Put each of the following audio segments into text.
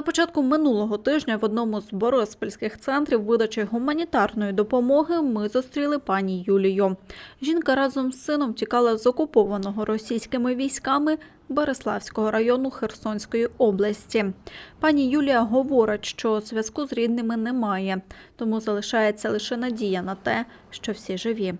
На початку минулого тижня в одному з бориспільських центрів видачі гуманітарної допомоги ми зустріли пані Юлію. Жінка разом з сином тікала з окупованого російськими військами Береславського району Херсонської області. Пані Юлія говорить, що зв'язку з рідними немає, тому залишається лише надія на те, що всі живі.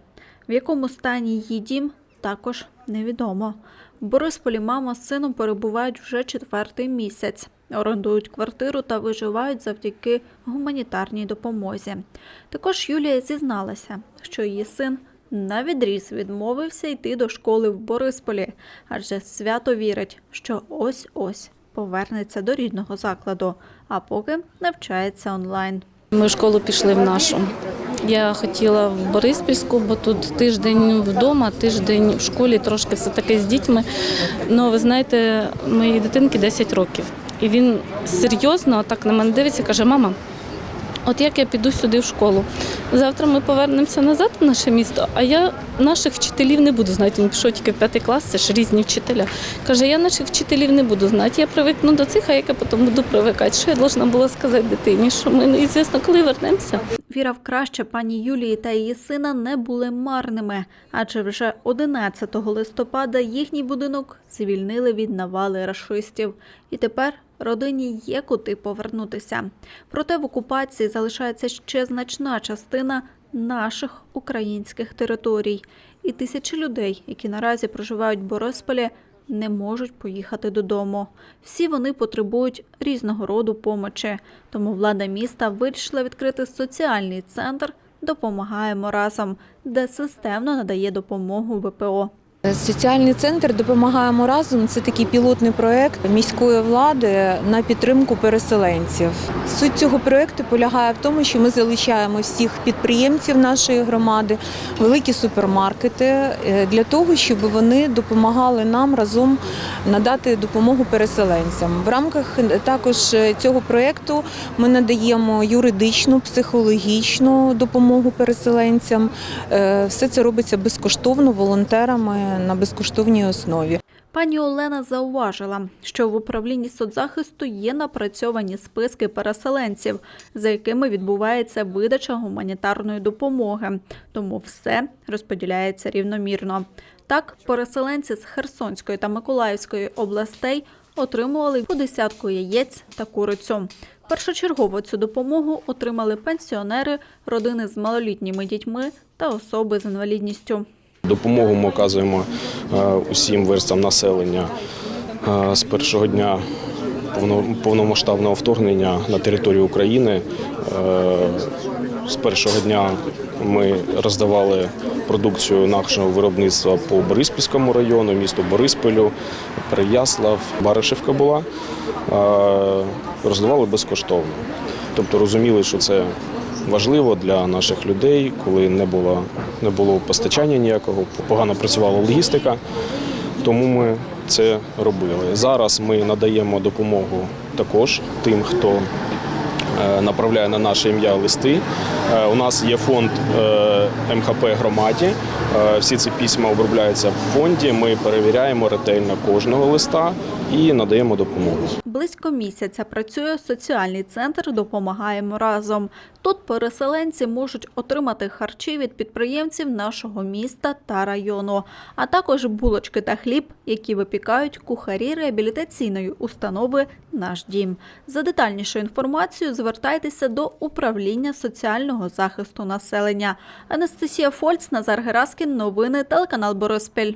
В якому стані її дім, також невідомо. В Борисполі мама з сином перебувають вже четвертий місяць, орендують квартиру та виживають завдяки гуманітарній допомозі. Також Юлія зізналася, що її син на відріз відмовився йти до школи в Борисполі, адже свято вірить, що ось-ось повернеться до рідного закладу, а поки навчається онлайн. Ми в школу пішли в нашу. Я хотіла в Бориспільську, бо тут тиждень вдома, тиждень в школі, трошки все таки з дітьми. Ну, ви знаєте, моїй дитинки 10 років. І він серйозно так на мене дивиться каже: мама, от як я піду сюди в школу. Завтра ми повернемося назад в наше місто, а я наших вчителів не буду знати. Він пішов тільки в п'ятий клас, це ж різні вчителя. Каже, я наших вчителів не буду знати. Я привикну до цих, а як потім буду привикати. Що я должна була сказати дитині? Що ми неізвісно, коли вернемося. Віра в краще пані Юлії та її сина не були марними, адже вже 11 листопада їхній будинок звільнили від навали рашистів. І тепер родині є куди повернутися. Проте в окупації залишається ще значна частина наших українських територій. І тисячі людей, які наразі проживають в Борисполі, не можуть поїхати додому. Всі вони потребують різного роду помочі. Тому влада міста вирішила відкрити соціальний центр Допомагаємо разом, де системно надає допомогу ВПО. Соціальний центр допомагаємо разом. Це такий пілотний проект міської влади на підтримку переселенців. Суть цього проекту полягає в тому, що ми залучаємо всіх підприємців нашої громади, великі супермаркети е, для того, щоб вони допомагали нам разом надати допомогу переселенцям. В рамках також цього проекту ми надаємо юридичну, психологічну допомогу переселенцям. Е, Все це робиться безкоштовно волонтерами на безкоштовній основі. Пані Олена зауважила, що в управлінні соцзахисту є напрацьовані списки переселенців, за якими відбувається видача гуманітарної допомоги, тому все розподіляється рівномірно. Так, переселенці з Херсонської та Миколаївської областей отримували по десятку яєць та курицю. Першочергово цю допомогу отримали пенсіонери, родини з малолітніми дітьми та особи з інвалідністю. Допомогу ми оказуємо е, усім верстам населення е, з першого дня повно- повномасштабного вторгнення на територію України. Е, З першого дня ми роздавали продукцію нашого виробництва по Бориспільському району, місту Бориспілю, Переяслав, Баришівка була. Роздавали безкоштовно. Тобто розуміли, що це важливо для наших людей, коли не було, не було постачання ніякого, погано працювала логістика. Тому ми це робили. Зараз ми надаємо допомогу також тим, хто е, направляє на наше ім'я листи. Е, У нас є фонд е, МХП громаді. Всі ці письма обробляються в фонді. Ми перевіряємо ретельно кожного листа і надаємо допомогу. Близько місяця працює соціальний центр Допомагаємо разом. Тут переселенці можуть отримати харчі від підприємців нашого міста та району, а також булочки та хліб, які випікають кухарі реабілітаційної установи Наш дім. За детальнішою інформацією звертайтеся до управління соціального захисту населення. Анастасія Фольц, Назар Гераскін. Новини телеканал Бориспіль.